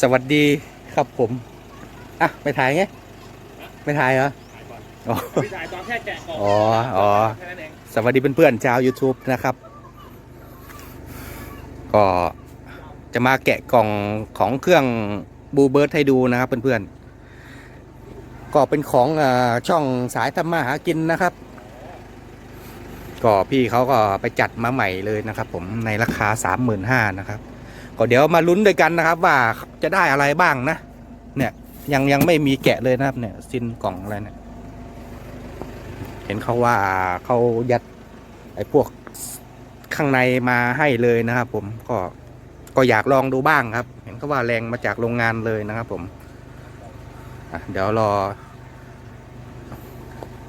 สวัสดีครับผม อะไปถ่ายไง ไม่ถ่ายเหรอถ่ายก่อนอ๋อพี่ถ่ายตอนแค่แกะกล่องอ๋ออ๋อ แค่นั้นเองสวัสดีเพื่อนๆชาว YouTube นะครับ ก็จะมาแกะกล่องของเครื่องบูเบิร์ดให้ดูนะครับเพื่อนๆ ก็เป็นของเออช่องสายทำมาหากินนะครับ ก็พี่เขาก็ไปจัดมาใหม่เลยนะครับผมในราคา 35,000นะครับ ก็เดี๋ยวมาลุ้นด้วยกันนะครับ ว่าจะได้อะไรบ้างนะ เนี่ยยังยังไม่มีแกะเลยนะครับ เนี่ยซินกล่องอะไรเนี่ยเห็นเขาว่าเขายัดไอ้พวกข้างในมาให้เลยนะครับ ผมก็ก็อยากลองดูบ้างครับ เห็นเขาว่าแรงมาจากโรงงานเลยนะครับ ผมเดี๋ยวรอ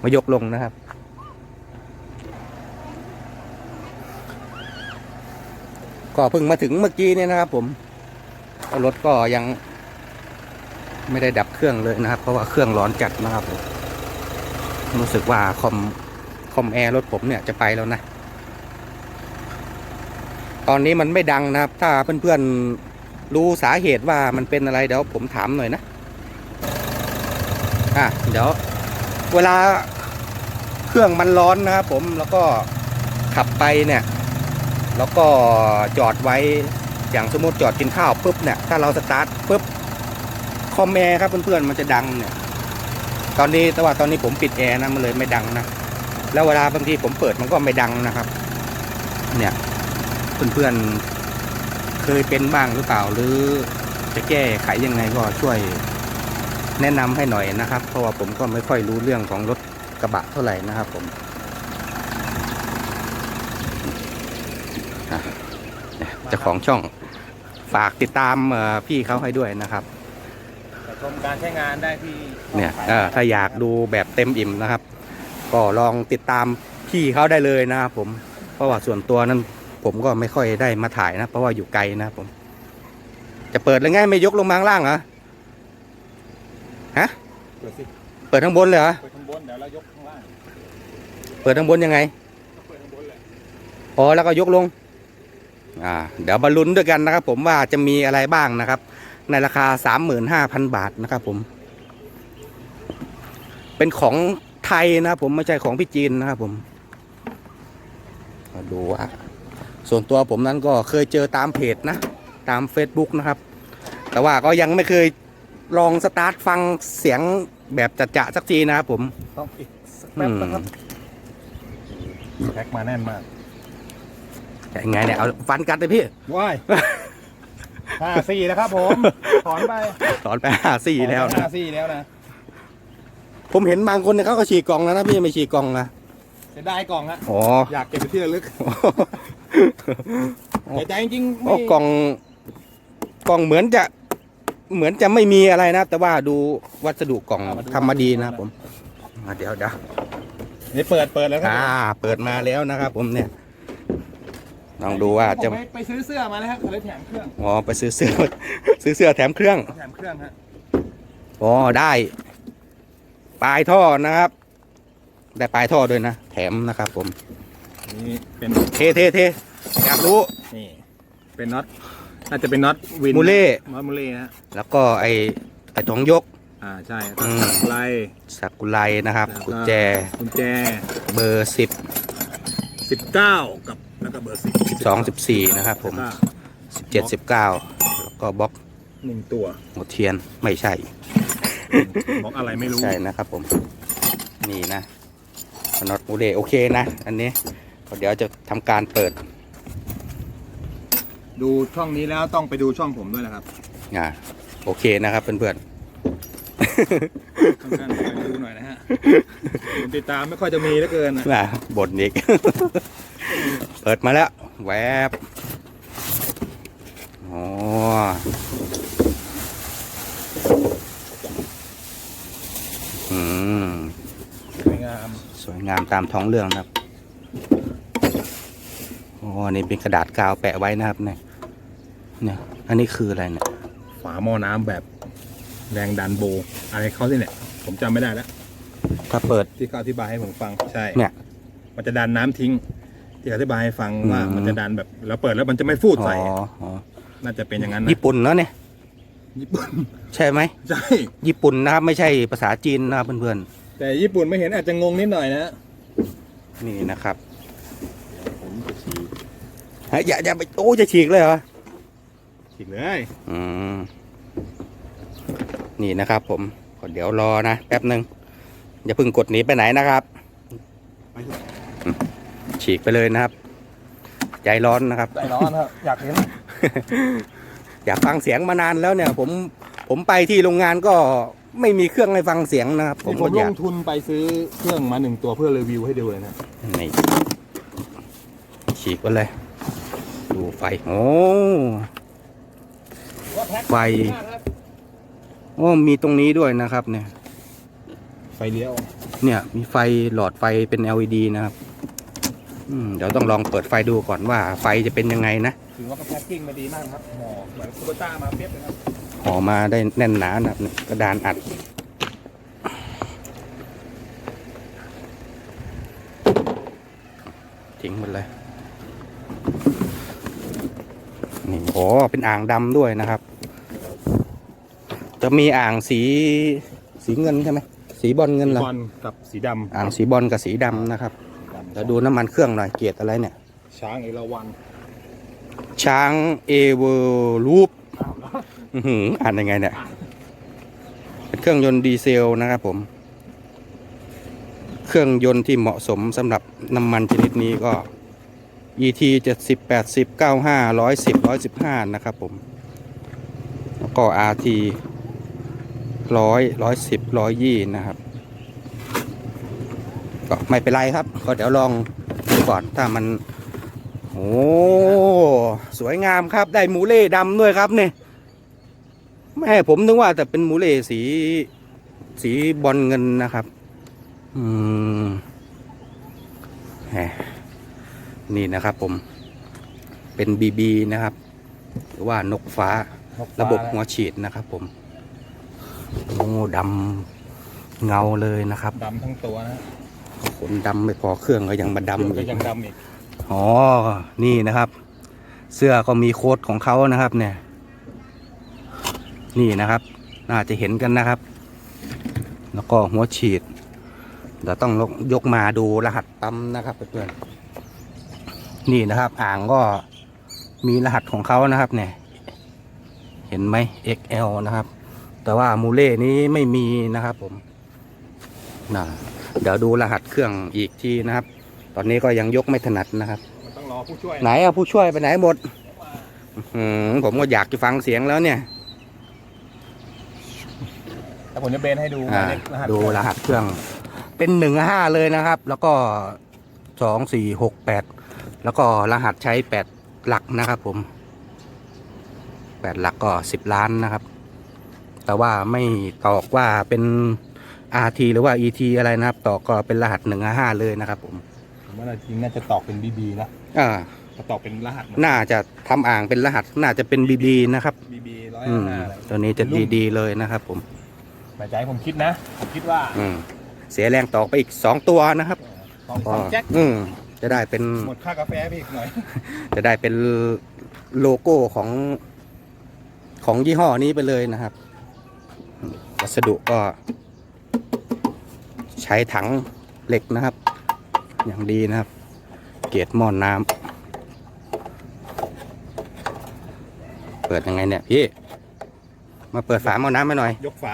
มายกลงนะครับ ก็เพิ่งมาถึงเมื่อกี้เนี่ยนะครับ ผมรถก็ยัง ไม่ได้ดับเครื่องเลยนะครับ เพราะว่าเครื่องร้อนจัดนะครับผมรู้สึกว่าคอมคอมแอร์รถผมเนี่ยจะไปแล้วนะ ตอนนี้มันไม่ดังนะครับ ถ้าเพื่อนๆรู้สาเหตุว่ามันเป็นอะไรเดี๋ยวผมถามหน่อยนะอะเดี๋ยวเวลาเครื่องมันร้อนนะครับผมแล้วก็ขับไปเนี่ย แล้วก็จอดไว้อย่างสมมติจอดกินข้าวปุ๊บเนี่ยถ้าเราสตาร์ทปุ๊บคอมแอร์ครับเพื่อนๆมันจะดังเนี่ย ตอนนี้แต่ว่าตอนนี้ผมปิดแอร์นะมันเลยไม่ดังนะแล้วเวลาบางทีผมเปิดมันก็ไม่ดังนะครับ เนี่ยเพื่อนๆเคยเป็นบ้างหรือเปล่าหรือจะแก้ไขยังไงก็ช่วยแนะนำให้หน่อยนะครับ เพราะว่าผมก็ไม่ค่อยรู้เรื่องของรถกระบะเท่าไหร่นะครับผมอะเนี่ยเจ้า ของช่องฝากติดตามเอ่อพี่เขาให้ด้วยนะครับแต่ชมการใช้งานได้ที่เนี่ยเออถ้าอยากดูแบบเต็มอิ่มนะครับ ก็ลองติดตามพี่เขาได้เลยนะครับผมเพราะว่าส่วนตัวนั้นผมก็ไม่ค่อยได้มาถ่ายนะ เพราะว่าอยู่ไกลนะครับผม จะเปิดแล้วไงไม่ยกลงมาข้างล่างเหรอฮะเปิดสิเปิดข้างบนเลยเหรอเปิดข้างบนเดี๋ยวเรายกข้างล่างเปิดข้างบนยังไงก็เปิดข้างบนเลยอ๋อแล้วก็ยกลง อ่าเดี๋ยวมาลุ้นด้วยกันนะครับ ผมว่าจะมีอะไรบ้างนะครับ ในราคา 35,000 บาทนะครับผม เป็นของไทยนะครับผมไม่ใช่ของพี่จีนนะครับผมมาดูว่าส่วนตัวผมนั้นก็เคยเจอตามเพจนะ ตาม Facebook นะครับ แต่ว่าก็ยังไม่เคยลองสตาร์ทฟังเสียงแบบจัดๆสักทีนะครับผมต้องอีกสักอืแป๊บมนะครับแพ็คมาแน่นมาก ยังไงเนี่ยเอาฟันกัดเลยพี่ว้ายห้าสี่นะครับผมถอนไปสอนไปห้าสี่แล้วห้านะสี่แล้วนะผมเห็นบางคนเนี่ยเขาก็ฉีกกล่องแล้วนะพี่ไม่ฉีกกล่องนะจะได้กล่องฮะอ๋ออยากเก็บไปที่ระลึกแต่ใจจริงๆไม่โอ้กล่อง กล่องเหมือนจะเหมือนจะไม่มีอะไรนะ แต่ว่าดูวัสดุกล่องทำมาดีนะผมอะเดี๋ยวเดี๋ยวนี่เปิดเปิดแล้วครัอ่า เปิดมาแล้วนะครับผมเนี่ย ลองดูว่าจะ ผมไปไปซื้อเสื้อมาแล้วครับเลยแถมเครื่อง อ๋อไปซื้อเสื้อ ซื้อเสื้อแถมเครื่อง แถมเครื่องฮะอ๋อได้ปลายท่อนะครับ ได้ปลายท่อด้วยนะ แถมนะครับผม นี่เป็น เทเทเทอยากรู้ นี่ เป็นน็อต น่าจะเป็นน็อตวินมูเล่ น็อตมูเล่นะแล้วก็ไอไอท้องยก อ่า ใช่อืม ไล่สักุไลนะครับแล้วกุญแจกุญแจเบอร์สิบสิบเก้ากับ แล้วก็เบอร์สิบสองสิบสี่นะครับผมสิบเจ็ดสิบเก้าแล้วก็บล็อกหนึ่งตัวหัวเทียนไม่ใช่บอกอะไรไม่รู้ใช่นะครับผมนี่นะน็อตมูเดโอเคนะ อันนี้เดี๋ยวจะทำการเปิด ดูช่องนี้แล้วต้องไปดูช่องผมด้วยนะครับอ่าโอเคนะครับเพื่อน ท่านๆไปดูหน่อยนะฮะผมติดตามไม่ค่อยจะมีเหลือเกินนะๆนะบทอีก เปิดมาแล้ว แวบอ๋ออืม สวยงามสวยงามตามท้องเรื่องนะครับอ๋อนี่เป็นกระดาษกาวแปะไว้นะครับเนี่ยเนี่ย อันนี้คืออะไรเนี่ย ฝาหม้อน้ำแบบ แรงดันโบ อะไรเขาที่เนี่ยผมจำไม่ได้แล้ว ถ้าเปิดที่เขาอธิบายให้ผมฟังใช่ เนี่ย มันจะดันน้ำทิ้ง ที่เขาอธิบายให้ฟังว่าอืมมันจะดันแบบแล้วเปิดแล้วมันจะไม่ฟูดอ๋อใส่อ๋อน่าจะเป็นอย่างนั้นนะญี่ปุ่นเนาะเนี่ย ญี่ปุ่นใช่ไหม ใช่ญี่ปุ่นนะครับไม่ใช่ภาษาจีนนะครับเพื่อนแต่ญี่ปุ่นไม่เห็นอาจจะงงนิดหน่อยนะๆนี่นะครับผมจะฉีกเฮ้ยอย่าอย่าไปโอ้จะฉีกเลยเหรอฉีกเลย อืม นี่นะครับ ผมก็เดี๋ยวรอนะแป๊บหนึ่งอย่าเพิ่งกดหนีไปไหนนะครับไปเถอะฉีกไปเลยนะครับใจร้อนนะครับใจร้อนครับ อยากเห็น อยากฟังเสียงมานานแล้วเนี่ย ผมผมไปที่โรงงานก็ไม่มีเครื่องให้ฟังเสียงนะครับ ผมผก็มอลยากงทุนไปซื้อเครื่องมาหนึ่งตัวเพื่อรีวิวให้ดูเลยนะนี่ฉีกไปเลย ดูไฟโอ้ไฟ โอ้มีตรงนี้ด้วยนะครับ เนี่ย ไฟเลี้ยว เนี่ย มีไฟหลอดไฟเป็น LED นะครับอืมเดี๋ยวต้องลองเปิดไฟดูก่อนว่าไฟจะเป็นยังไงนะถือว่าแพ็คกิ้งมาดีมากครับห่อเหมือนซูเปอร์ต้ามาเปียบเลยครับห่อมาได้แน่นหนานะครับเนี่ยกระดานอัดทิ้งหมดเลยนี่โอ้เป็นอ่างดำด้วยนะครับ จะมีอ่างสีสีเงินใช่ไหมสีบอลเงินเหรอบอลกับสีดอ่างสีบอลกับสีดำนะครับำแล้วดูน้ำมันเครื่องหน่อยเกียรติอะไรเนี่ย ช้างเอราวัณช้างเอเวอร์ลูปอื้อหืออ่านยังไงเนี่ย เป็นเครื่องยนต์ดีเซลนะครับผม เครื่องยนต์ที่เหมาะสมสำหรับน้ำมันชนิดนี้ก็ ET 70 80 95 110 115 นะครับผม แล้วก็ RT 100 110 120นะครับ ก็ไม่เป็นไรครับ ก็เดี๋ยวลองดูก่อนถ้ามันโอ้สวยงามครับได้หมูเล่ดำด้วยครับเนี่ยแม่ผมนึกว่าแต่เป็นหมูเล่สีสีบอลเงินนะครับ อืมแหมนี่นะครับผมเป็นบีบีนะครับ หรือว่านกฟ้าระบบหัวฉีดนะครับผม โอ้ดำเงาเลยนะครับดำทั้งตัวนะขนดำไม่พอเครื่องก็ยังมาดำก็อีกยังดำอีกอ๋อ นี่นะครับ เสื้อก็มีโค้ดของเขานะครับ เนี่ย นี่นะครับ น่าจะเห็นกันนะครับ แล้วก็หัวฉีดเดี๋ยวต้องยกยกมาดูรหัสปั๊มนะครับเพื่อนๆนี่นะครับ อ่างก็มีรหัสของเขานะครับ เนี่ย เห็นไหม XL นะครับ แต่ว่ามูเล่นี้ไม่มีนะครับผมนะเดี๋ยวดูรหัสเครื่องอีกทีนะครับ ตอนนี้ก็ยังยกไม่ถนัดนะครับ มันต้องรอผู้ช่วยไหนอะผู้ช่วยไปไหนหมดอื้อหือผมก็อยากจะฟังเสียงแล้วเนี่ย แต่ผมจะเบนให้ดูอ่าหมายเลขรหัสดูรหัสเครื่อง เป็นหนึ่งห้าเลยนะครับ แล้วก็สองสี่หกแปดแล้วก็รหัสใช้แปดหลักนะครับ ผมแปดหลักก็สิบล้านนะครับ แต่ว่าไม่ตอกว่าเป็น RT หรือว่า ET อะไรนะครับ ตอกก็เป็นรหัสหนึ่งห้าเลยนะครับ ผมผมว่าจริงน่าจะตอกเป็นบีบีนะอ่าถ้าตอกเป็นรหัสน่าจะทำอ่างเป็นรหัสน่าจะเป็น BB นะครับ บีบีร้อยอืมห้าอะไรตัวนี้จะดีๆเลยนะครับ ผม หมายใจผมคิดนะ ผมคิดว่าอืมเสียแรงตอกไปอีกสองตัวนะครับสองสองแจ็คอืมจะได้เป็น หมดค่ากาแฟไปอีกหน่อย จะได้เป็นโลโก้ของของยี่ห้อนี้ไปเลยนะครับ วัสดุก็ใช้ถังเหล็กนะครับ อย่างดีนะครับ เกรดหม้อนน้ำเปิดยังไงเนี่ยพี่ มาเปิดฝาหม้อน้ำให้หน่อย ยกฝา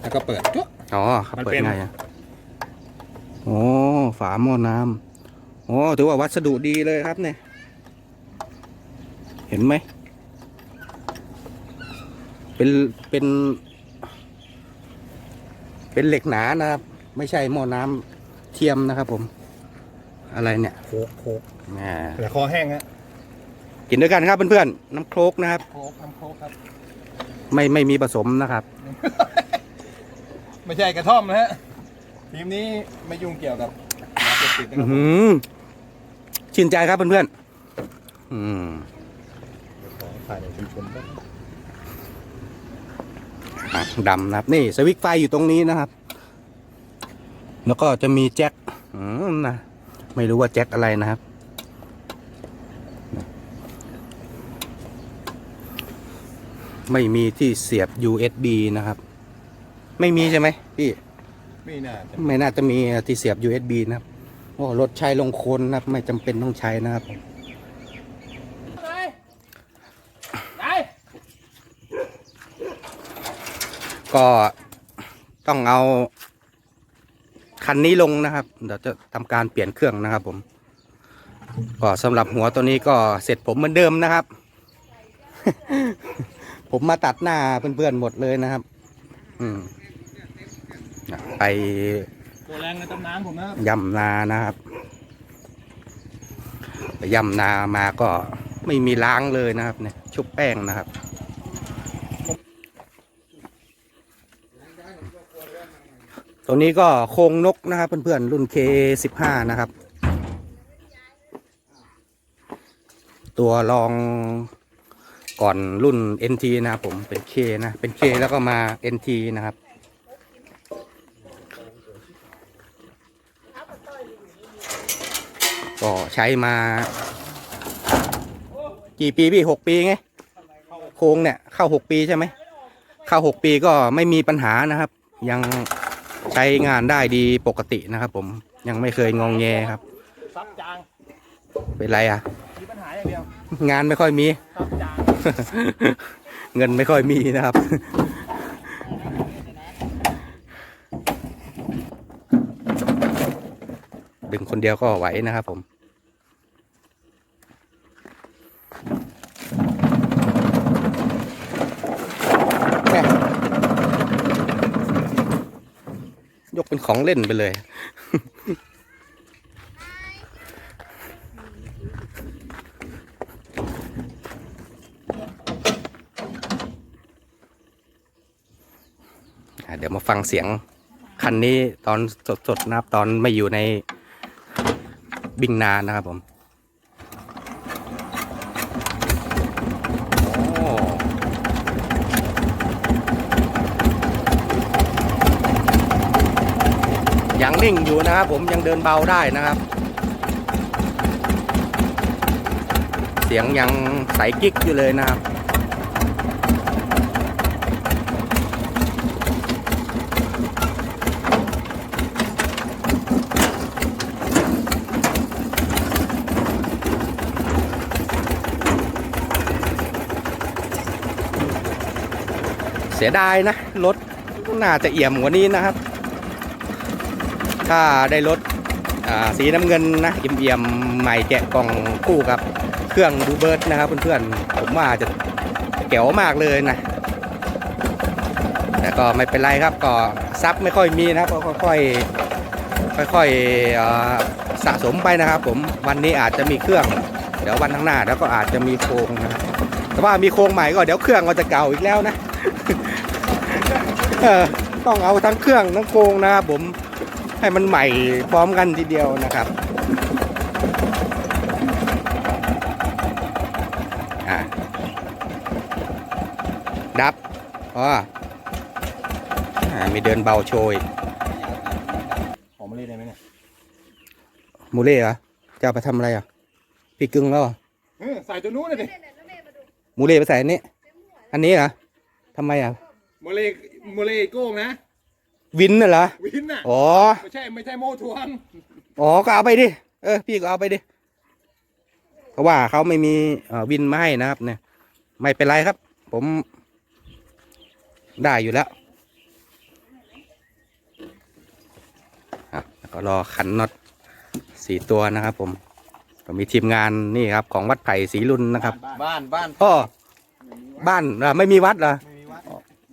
แล้วก็เปิดจุ๊ะอ๋อครับมันเปิดเป็นไงอะโอ้ฝาหม้อน้ำโอ้ถือว่าวัสดุดีเลยครับเนี่ย เห็นไหม เป็นเป็น เป็นเหล็กหนานะครับ ไม่ใช่หม้อน้ำเทียมนะครับ ผม อะไรเนี่ยโคกโคกแหมแต่คอแห้งฮะกินด้วยกันครับเพื่อนๆน้ำโครกนะครับ โคกน้ำโคกครับ ไม่ไม่มีผสมนะครับ ไม่ใช่กระท่อมนะฮะทีมนี้ไม่ยุ่งเกี่ยวกับยาเสพติดนะคอื้รัอบหือชื่นใจครับเพื่อนๆอืม ของถ่ายในชุมชนก็อะ ดำนะครับ นี่สวิตช์ไฟอยู่ตรงนี้นะครับ แล้วก็จะมีแจ็คอืมนะไม่รู้ว่าแจ็คอะไรนะครับ ไม่มีที่เสียบ USB นะครับ ไม่มีใช่ไหมพี่ไม่น่าจะไม่น่าจะมีที่เสียบ USB นะครับโอ้รถใช้ลงโคนนะครับ ไม่จำเป็นต้องใช้นะครับ ก็ต้องเอา คันนี้ลงนะครับ เดี๋ยวจะทำการเปลี่ยนเครื่องนะครับ ผม ก็สำหรับหัวตัวนี้ก็เสร็จผมเหมือนเดิมนะครับ ผมมาตัดหน้าเพื่อนๆหมดเลยนะครับ อืมนะไปตัวแรงในตำนานผมนะย่ำนานะครับไปย่ำนามาก็ไม่มีล้างเลยนะครับ เนี่ย ชุบแป้งนะครับ ตัวนี้ก็โคงนกนะครับเพื่อนๆรุ่น K15 นะครับ ตัวรองก่อนรุ่น NT นะครับผมเป็น K นะเป็น K แล้วก็มา NT นะครับก็ใช้มา กี่ปีพี่หกปีไงโครงเนี่ย เข้าหกปีใช่ไหมเข้าหกปีก็ไม่มีปัญหานะครับ ยัง ใช้งานได้ดีปกตินะครับ ผมยังไม่เคยงองแงครับซับจางเป็นไรอะมีปัญหาอย่างเดียวงานไม่ค่อยมีซับจางเงินไม่ค่อยมีนะครับดึงคนเดียวก็ไหวนะครับผม ยกเป็นของเล่นไปเลย เดี๋ยวมาฟังเสียงคันนี้ตอนสดๆนะครับตอนไม่อยู่ในบิงนานนะครับผมโอ้ยัง นิ่งอยู่นะครับผมยังเดินเบาได้นะครับ เสียงยังใสกิ๊กอยู่เลยนะครับเสียดายนะ รถน่าจะเอี่ยมกว่านี้นะครับ ถ้าได้รถสีน้ำเงินนะเอี่ยมๆใหม่แกะกล่องคู่กับเครื่องดูเบิร์ดนะครับเพื่อนๆผมว่าจะเก๋วมากเลยนะแต่ก็ไม่เป็นไรครับก็ซับไม่ค่อยมีนะครับก็ค่อยๆค่อยๆสะสมไปนะครับ ผมวันนี้อาจจะมีเครื่อง เดี๋ยววันข้างหน้าแล้วก็อาจจะมีโครงนะครับแต่ว่ามีโครงใหม่ก็เดี๋ยวเครื่องก็จะเก่าอีกแล้วนะต้องเอาทั้งเครื่องทั้งโครงนะครับผม ให้มันใหม่พร้อมกันทีเดียวนะครับอะดับอ๋ออ่ามีเดินเบาโชยหอมมะลิได้ไหมเนี่ยมูเล่เหรอจะเอาไปทำอะไรอะพี่กึ่งแล้วเหรอเออใส่ตัวนู้นเลยดิมูเล่ไปใส่อันนี้ อันนี้เหรอทำไมอะโมเลโมเลโก้งนะ วินน่ะเหรอวินน่ะอ๋อ ไม่ใช่ไม่ใช่โมทวงอ๋อ ก็เอาไปดิ เออ พี่ก็เอาไปดิเพราะว่าเขาไม่มีเอ่อวินมาให้นะครับ เนี่ย ไม่เป็นไรครับ ผม ได้อยู่แล้วอะแล้วก็รอขันน็อตสี่ตัวนะครับ ผม ก็มีทีมงานนี่ครับ ของวัดไผ่ศรีรุนนะครับ บ้านบ้านอ๋อบ้านอะไม่มีวัดเหรอไม่มีวัด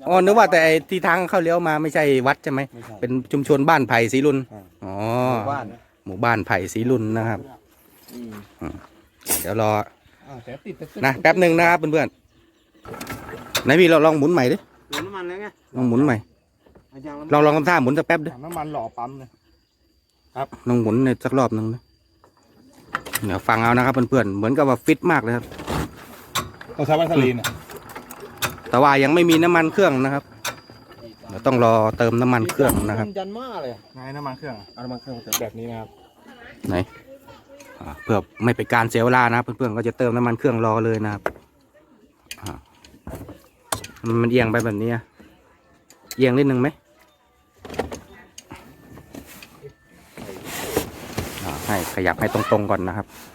อ๋อนึกว่าแต่ไอ้ที่ทางเข้าเลี้ยวมาไม่ใช่วัดใช่ไหมไม่ใช่เป็นชุมชนบ้านไผ่ศรีรุนอ่า อ๋อบ้านหมู่บ้านไผ่ศรีรุนนะครับเดี๋ยวรออ่าแต่ติดแต่ติดนะแป๊บหนึ่งนะครับเพื่อนๆไหนพี่เราลองหมุนใหม่ดิเติมน้ำมันแล้วไงลองหมุนใหม่อาจารย์ลองลองทำท่าหมุนสักแป๊บดิถังน้ำมันหล่อปั๊มเลยลองหมุนในสักรอบหนึ่งนะเดี๋ยวฟังเอานะครับเพื่อนๆเหมือนกับว่าฟิตมากเลยครับ ต้องใช้วัสลีนอะ แต่ว่ายังไม่มีน้ำมันเครื่องนะครับเดี๋ยวต้องรอเติมน้ำมันเครื่องนะครับ ยันมาเลยนายน้ำมันเครื่องเอาน้ำมันเครื่องแบบนี้นะครับไหนอ่าเพื่อไม่เป็นการเสียเวลานะครับเพื่อนๆก็จะเติมน้ำมันเครื่องรอเลยนะครับอ่ามันมันเอียงไปแบบนี้อะเอียงนิดนึงไหมอ่าให้ขยับให้ตรงๆก่อนนะครับ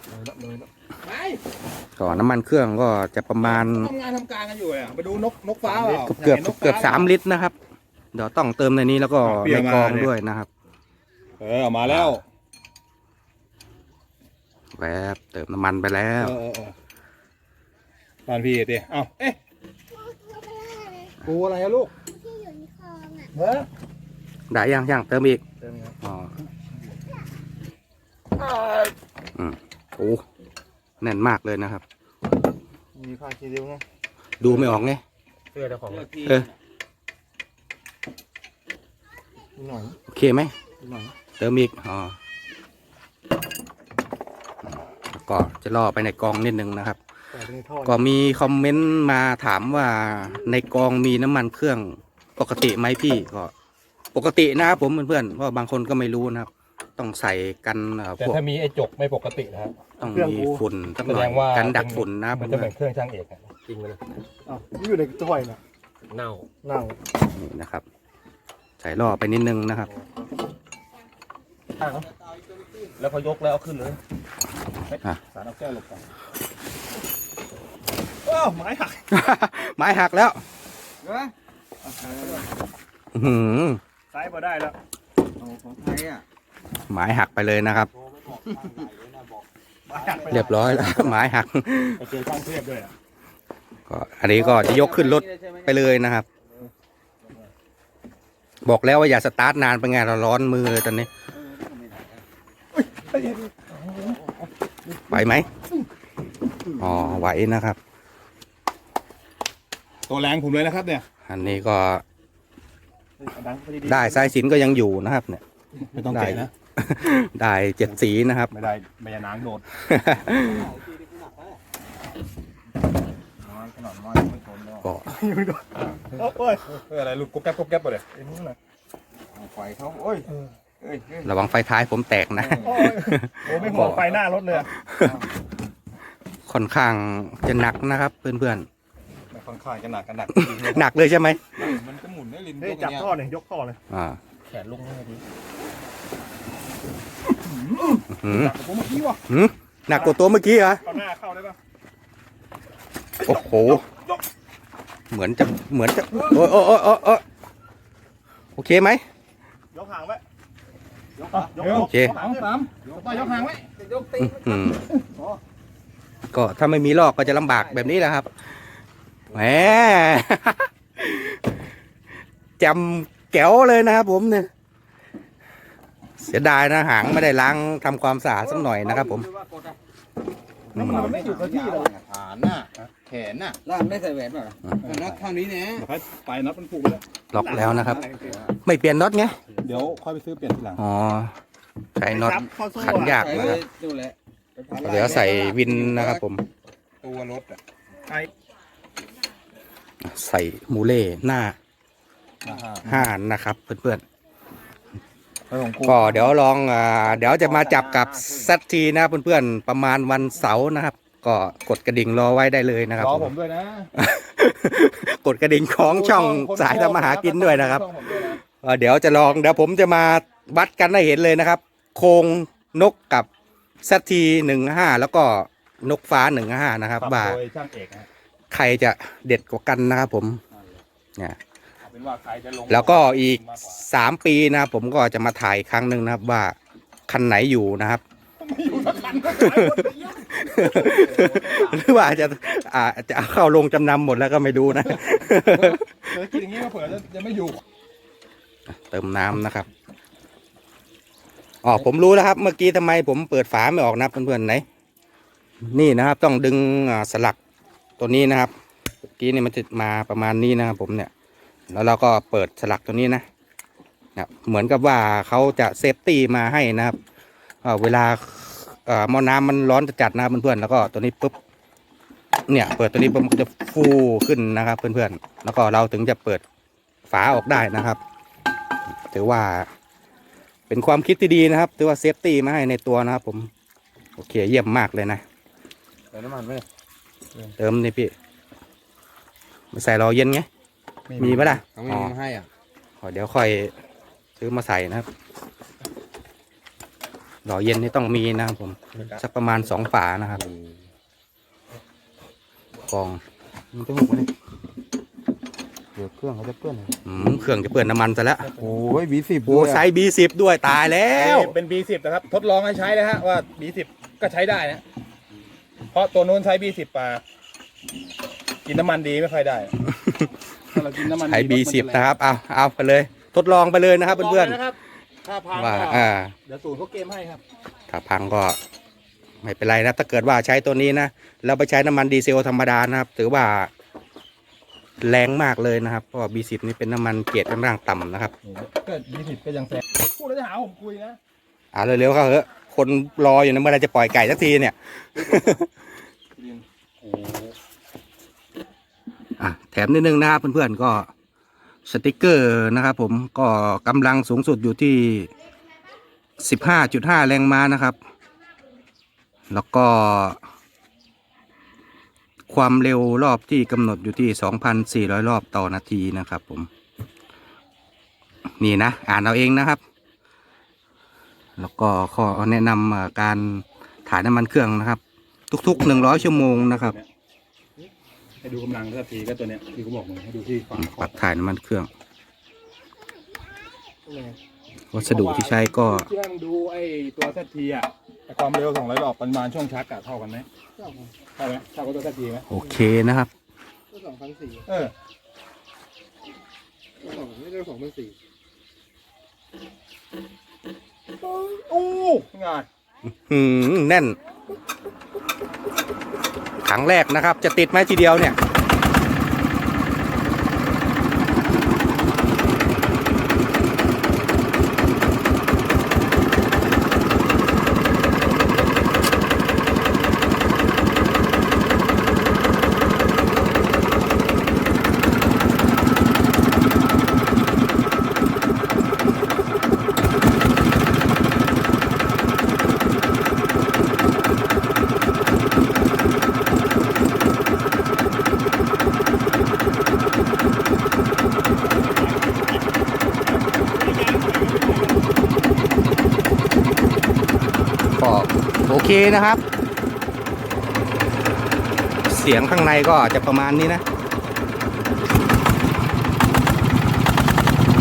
ไป ก่อนน้ำมันเครื่องก็จะประมาณทำงานทำการกันอยู่เลยไปดูนกนกฟ้าเปล่าเกือบเกือบห็นนฟ้เกือบสามลิตรนะครับ เดี๋ยวต้องเติมในนี้แล้วก็เปรี้ในยวมากกองเนี่ยด้วยนะครับ เออมาแล้วแวบเติมน้ำมันไปแล้วเออเออเออตอนพี่ดิเอ้าเอ๊ะปูอะไรอะลูกที่อยู่ในคลองอะเฮ้ยได้ยังยังเติมอีกเต็มครับอ๋ออืมโอ้ แน่นมากเลยนะครับ มีผ้าคีริ้วไงดูไม่ออกไง เสื้อเจ้าของเออนิดหน่อยโอเคไหมนิดหน่อยเติมอีกอ๋อแล้วก็จะล่อไปในกองนิดนึงนะครับ แต่ในท่อก็มีคอมเมนต์มาถามว่าในกองมีน้ำมันเครื่องปกติไหมพี่ก็ ปกตินะครับผมเพื่อนๆเพราะบางคนก็ไม่รู้นะครับ ต้องใส่กันเอ่อแต่พวกถ้ามีไอ้จกไม่ปกตินะครับต้องมีฝุ่นสักแสหน่ดอยงว่ากันดักฝุ่นนะครับมันเพื่จะเหมืออนนเครื่องช่างเอกอะจริงเลยอ้าวนี่อยู่ในถ้วยนะเน่าเน่าๆนี่นะครับ ใส่ล่อไปนิดนึงนะครับ แล้วพอยกแล้วเอาขึ้นเลยสารเอาแก้วหลบไปอ้าวไม้หักไม้หักแล้วอื้อหือซ้ายมาได้แล้วไม้หักไปเลยนะครับไม้หักไปเรียบร้อยแล้วไม้หัก ไปเจอช่างเทพด้วยอะก็อันนี้ก็จะยกขึ้นรถไปเลยนะครับ บอกแล้วว่าอย่าสตาร์ทนานไปไงเราร้อนมือเลยตอนนี้ ไหวไหมอ๋อไหวนะครับ ตัวแรงผมเลยนะครับเนี่ยอันนี้ก็ดังพอๆได้สายสินก็ยังอยู่นะครับ เนี่ย ไม่ต้องเตะนะ ได้เจ็ดสีนะครับ ไม่ได้ไม่ได้นางโดดขนาดน้อยไม่ทนแล้วก็โอ้ยเอออะไรลูกกุ๊บแก๊บกุ๊บแก๊บไปเลยไอ้นี่น่ะไฟเขาโอ้ยเอ้ยระวังไฟท้ายผมแตกนะโอ้ยโอ้ยไม่ห่วงไฟหน้ารถเลยอะค่อนข้างจะหนักนะครับเพื่อนไม่ค่อนข้างจะหนักกันหนักๆหนักเลยใช่ไหมมันจะหมุนได้ลินเฮ้ยจับท่อเลยยกท่อเลยอ่าแขนลุกให้ดี หืมจับผมเมื่อกี้วะหืมหนักกว่าตัวเมื่อกี้เหรอเอาหน้าเข้าได้ปะโอ้โหเหมือนจะเหมือนจะโอ้ยโอ้ยโอ้ยโอ้ยโอ้ยโอเคไหม ยกหางไว้ยกยกโอเคยกหางสามต่อยกหางไว้อื้อหือก็ถ้าไม่มีลอกก็จะลำบากแบบนี้แหละครับแหมจำแก๋วเลยนะครับผมเนี่ย เสียดายนะหางไม่ได้ล้างทำความสะอาดสักหน่อยนะครับผมอืมมันไม่อยู่กับที่เลยฐานน่ะแขนน่ะล่ามได้ใส่แหวนเปล่าน็อตเท่านี้เนี่ยเดี๋ยวค่อยไปน็อตมันผูกเลยล็อกแล้วนะครับ ไม่เปลี่ยนน็อตไงเดี๋ยวค่อยไปซื้อเปลี่ยนทีหลังอ๋อใช้น็อตเข้าโซ่ขันยากใส่นะไว้ครับดูแหละเดี๋ยวใส่วินนะครับผม ตัวรถอะใส่มูเล่หน้าอ่าฮะห้านะครับเพื่อนแล้ว ของกูๆก็เดี๋ยวลองอ่าเดี๋ยวจะมาจับกับสักทีนะครับเพื่อนๆประมาณวันเสาร์นะครับ ก็กดกระดิ่งรอไว้ได้เลยนะครับรอผมผมด้วยนะ กดกระดิ่งของช่องสายทำมาหากินด้วยนะครับช่องผมด้วยนะเอ่อเดี๋ยวจะลองเดี๋ยวผมจะมาวัดกันให้เห็นเลยนะครับ โครงนกกับสัตทีหนึ่งห้าแล้วก็นกฟ้าหนึ่งห้านะครับปรับว่าโดยช่างเอกนะใครจะเด็ดกว่ากันนะครับผมเนี่ย แล้วก็อีกมากว่าสามปีนะครับผมก็จะมาถ่ายอีกครั้งหนึ่งนะครับว่าคันไหนอยู่นะครับหรือว่าจะอาจจะเอาเข้าลงจำนำหมดแล้วก็ไม่ดูนะเดี๋ยวกินอย่างนี้มาเผื่อจะจะไม่อยู่ เติมน้ำนะครับอ๋อผมรู้แล้วครับ เมื่อกี้ทำไมผมเปิดฝาไม่ออกนะเพื่อนๆไหน นี่นะครับต้องดึงอ่าสลักตัวนี้นะครับเมื่อกี้นี่มันจะมาประมาณนี้นะครับผมเนี่ย แล้วเราก็เปิดสลักตัวนี้นะนะเหมือนกับว่าเขาจะเซฟตี้มาให้นะครับอ่าเวลาเอ่อหม้อน้ำมันร้อนจัดๆนะครับเพื่อนๆแล้วก็ตัวนี้ปุ๊บเนี่ย เปิดตัวนี้ปุ๊บมันก็จะฟูขึ้นนะครับ เพื่อนๆแล้วก็เราถึงจะเปิดฝาออกได้นะครับ ถือว่า เป็นความคิดที่ดีนะครับ ถือว่าเซฟตี้มาให้ในตัวนะครับ ผมโอเคเยี่ยมมากเลยนะเติมน้ำมันไหมเติมนี่พี่ไม่ใส่รอเย็นไง มีปะล่ะเขาไม่อ๋อมีมาให้อะอ๋อเดี๋ยวค่อยซื้อมาใส่นะครับ หล่อเย็นนี่ต้องมีนะครับผม สักประมาณสองฝานะครับกองมันจะหุบเลยเดี๋ยวเครื่องเขาจะเปื้อนอืมเครื่องจะเปื้อนน้ำมันซะแล้วโอ้ยบีสิบโอ้ไซส์บีสิบด้วยตายแล้วเป็น B10 นะครับ ทดลองให้ใช้เลยฮะว่า B10 ก็ใช้ได้นะ เพราะตัวนู้นใช้ B10 ปากินน้ำมันดีไม่ค่อยได้ถ้า เรากินน้ำมันใช้บีสิบนะครับเอาเอาไปเลย ทดลองไปเลยนะครับเพื่อนลงลยนะครับถ้าพังๆว่าก็อ่าเดี๋ยวศูนย์เขาเกมให้ครับถ้าพังก็ไม่เป็นไรนะถ้าเกิดว่าใช้ตัวนี้นะเราไปใช้น้ำมันดีเซลธรรมดานะครับ ถือว่า แรงมากเลยนะครับเพราะว่า B10 นี่เป็นน้ำมันเกรดกำลังต่ำนะครับก็ B10 ก็ยังแซงพูดแล้วจะหาผมคุยนะอ่าเร็วๆเข้าเถอะคนรออยู่นะเมื่อไหรจะปล่อยไก่สักทีเนี่ยอ่ะแถมนิดนึงนะครับเพื่อนๆก็สติกเกอร์นะครับผมก็กำลังสูงสุดอยู่ที่ 15.5 แรงม้านะครับ แล้วก็ ความเร็วรอบที่กำหนดอยู่ที่ 2,400 รอบต่อนาทีนะครับผม นี่นะ อ่านเอาเองนะครับ แล้วก็ข้อแนะนำการถ่ายน้ำมันเครื่องนะครับ ทุกๆ 100 ชั่วโมงนะครับ ให้ดูกำลังสักทีก็ตัวเนี้ยที่เขาบอกมึงให้ดูที่ฝาขปอรับบถ่ายน้ำมันเครื่อง วัสดุที่ใช้ก็ที่ให้มึงดูไอ้ตัวสักทีอะไอ้ความเร็ว200รอบปริมาณช่วงชักอะเท่ากันไหมเท่าไหมเท่ากับตัวสักทีไหมโอเคนะครับสองพันสี่เออสองไม่ได้สองพันสี่โอ้งานหืมแน่น ถังแรกนะครับ จะติดไหมทีเดียวเนี่ย ก็โอเค นะครับ เสียงข้างในก็จะประมาณนี้นะ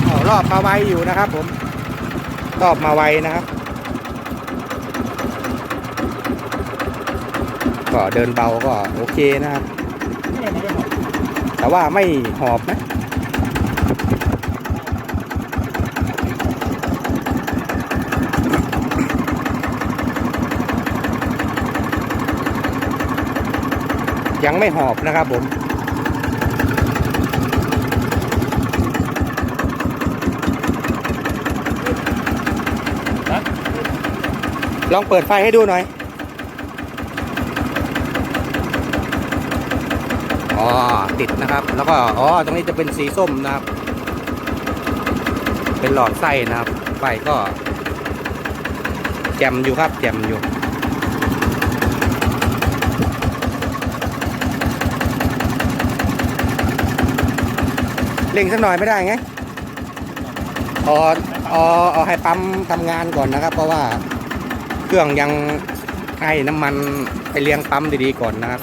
อ๋อรอบมาไวอยู่นะครับ ผมรอบมาไวนะครับ ก็เดินเบาก็โอเคนะครับ แต่ว่าไม่หอบนะ ยังไม่หอบนะครับผม ลองเปิดไฟให้ดูหน่อย อ๋อ ติดนะครับ แล้วก็ อ๋อ ตรงนี้จะเป็นสีส้มนะครับ เป็นหลอดไส้นะครับ ไฟก็ แจ่มอยู่ครับ แจ่มอยู่ เร่งสักหน่อยไม่ได้ไงออออเอาให้ปั๊มทำงานก่อนนะครับ เพราะว่าเครื่องยังให้น้ำมันไปเลี้ยงปั๊มดีๆก่อนนะครับ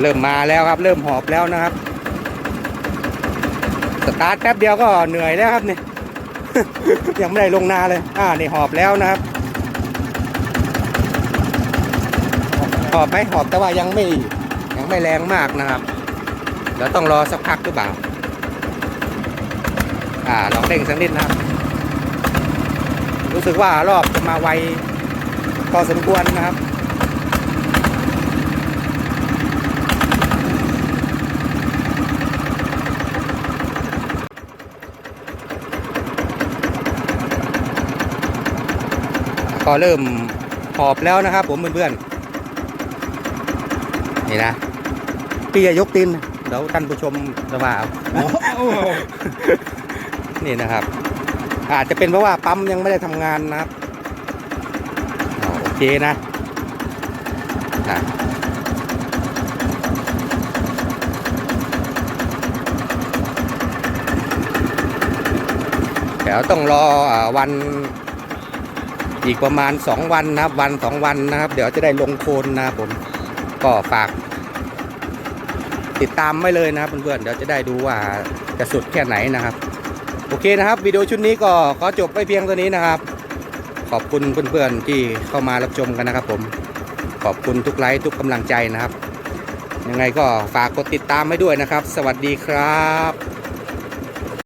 เริ่มมาแล้วครับ เริ่มหอบแล้วนะครับ สตาร์ทแป๊บเดียวก็เหนื่อยแล้วครับนี่ยังไม่ได้ลงนาเลย อ่านี่หอบแล้วนะครับ หอบไหมหอบแต่ว่ายังไม่ ไม่แรงมากนะครับเดี๋ยวต้องรอสักพักหรือเปล่าอ่าลองเร่งสักนิดนะครับ รู้สึกว่ารอบจะมาไวพอสมควรนะครับก็เริ่มหอบแล้วนะครับผมเพื่อนๆนี่นะ ปียกตีนเดี๋ยวท่านผู้ชมจะว่านี่นะครับ อาจจะเป็นเพราะว่าปั๊มยังไม่ได้ทำงานนะครับโอเคนะเดี๋ยวต้องรอวันอีกประมาณ 2 วันนะครับ วัน 2 วันนะครับ เดี๋ยวจะได้ลงโคนนะผมก็ฝาก ติดตามไว้เลยนะครับเพื่อนๆเดี๋ยวจะได้ดูว่าจะสุดแค่ไหนนะครับ โอเคนะครับวิดีโอชุดนี้ก็ขอจบไปเพียงตัวนี้นะครับ ขอบคุณเพื่อนๆที่เข้ามารับชมกันนะครับ ผมขอบคุณทุกไลค์ทุกกำลังใจนะครับ ยังไงก็ฝากกดติดตามไว้ด้วยนะครับ สวัสดีครับ